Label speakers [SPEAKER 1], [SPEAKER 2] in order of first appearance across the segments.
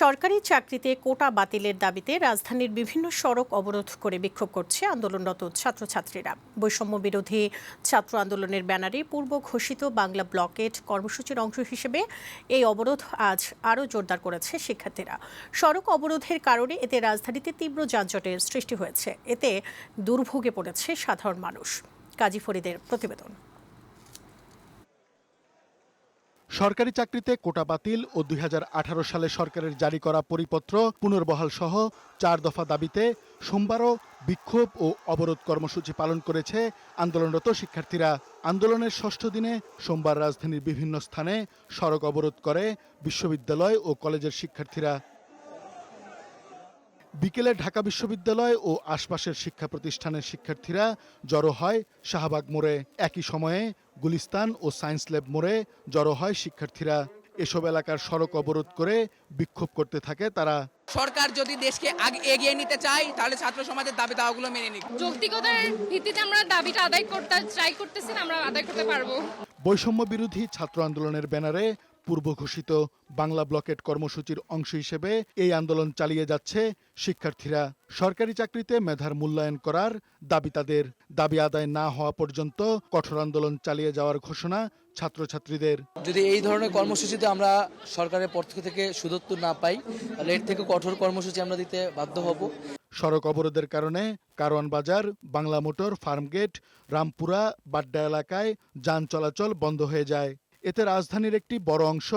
[SPEAKER 1] সরকারি চাকরিতে কোটা বাতিলের দাবিতে রাজধানীর বিভিন্ন সড়ক অবরোধ করে বিক্ষোভ করছে আন্দোলনরত ছাত্রছাত্রীরা। বৈষম্য বিরোধী ছাত্র আন্দোলনের ব্যানারে পূর্ব ঘোষিত বাংলা ব্লকেট কর্মসূচির অংশ হিসেবে এই অবরোধ আজ আরও জোরদার করেছে শিক্ষার্থীরা। সড়ক অবরোধের কারণে এতে রাজধানীতে তীব্র যানজটের সৃষ্টি হয়েছে। এতে দুর্ভোগে পড়েছে সাধারণ মানুষ। কাজী ফরিদের প্রতিবেদন।
[SPEAKER 2] সরকারি চাকরিতে কোটা বাতিল ও দুই হাজার আঠারো সালে সরকারের জারি করা পরিপত্র পুনর্বহাল সহ চার দফা দাবিতে সোমবারও বিক্ষোভ ও অবরোধ কর্মসূচি পালন করেছে আন্দোলনরত শিক্ষার্থীরা। আন্দোলনের ষষ্ঠ দিনে সোমবার রাজধানীর বিভিন্ন স্থানে সড়ক অবরোধ করে বিশ্ববিদ্যালয় ও কলেজের শিক্ষার্থীরা। বিকেলে ঢাকা বিশ্ববিদ্যালয় ও আশপাশের শিক্ষা প্রতিষ্ঠানের শিক্ষার্থীরা জড়ো হয় শাহবাগ মোড়ে। একই সময়ে গুলিস্তান ও সায়েন্স ল্যাব মোড়ে জড়ো হয় শিক্ষার্থীরা। এসব এলাকার সড়ক অবরোধ করে বিক্ষোভ করতে থাকে তারা।
[SPEAKER 3] সরকার যদি দেশকে আগে এগিয়ে নিতে চায় তাহলে ছাত্র সমাজের দাবি দাওয়াগুলো মেনে নিক।
[SPEAKER 4] যৌক্তিকতার ভিত্তিতে আমরা দাবিটা আদায় করতে ট্রাই করতেছি আমরা আদায় করতে পারব।
[SPEAKER 2] বৈষম্য বিরোধী ছাত্র আন্দোলনের ব্যানারে পূর্ব ঘোষিত বাংলা ব্লকেট কর্মসূচির অংশ হিসেবে এই আন্দোলন চালিয়ে যাচ্ছে শিক্ষার্থীরা। সরকারি চাকরিতে মেধার মূল্যায়ন করার দাবি তাদের। দাবি আদায় না হওয়া পর্যন্ত কঠোর আন্দোলন চালিয়ে যাওয়ার ঘোষণা ছাত্রছাত্রীদের।
[SPEAKER 5] যদি এই ধরনের কর্মসূচিতে আমরা সরকারের পক্ষ থেকে সুদত্তর না পাই তাহলে এর থেকে কঠোর কর্মসূচি আমরা দিতে বাধ্য হব।
[SPEAKER 2] সড়ক অবরোধের কারণে কারওয়ান বাজার বাংলা মোটর ফার্মগেট রামপুরা বাড্ডা এলাকায় যান চলাচল বন্ধ হয়ে যায়। এতে রাজধানীর একটি বড় অংশ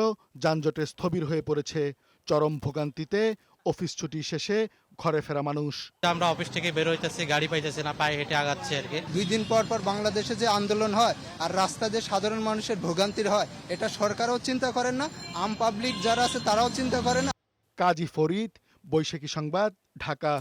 [SPEAKER 2] যানজটে স্থবির হয়ে পড়েছে। চরম ভোগান্তিতে অফিস ছুটি শেষে ঘরে ফেরা মানুষ।
[SPEAKER 6] আমরা অফিস থেকে বের হইতেছি গাড়ি পাইতেছি না পায়ে হেঁটে আগাচ্ছে আর কি।
[SPEAKER 7] দুই দিন পর পর বাংলাদেশে যে আন্দোলন হয় আর রাস্তা যে সাধারণ মানুষের ভোগান্তির হয় এটা সরকারও চিন্তা করেন না আম পাবলিক যারা আছে তারাও চিন্তা করে না।
[SPEAKER 2] কাজী ফরিদ বৈশাখী সংবাদ ঢাকা।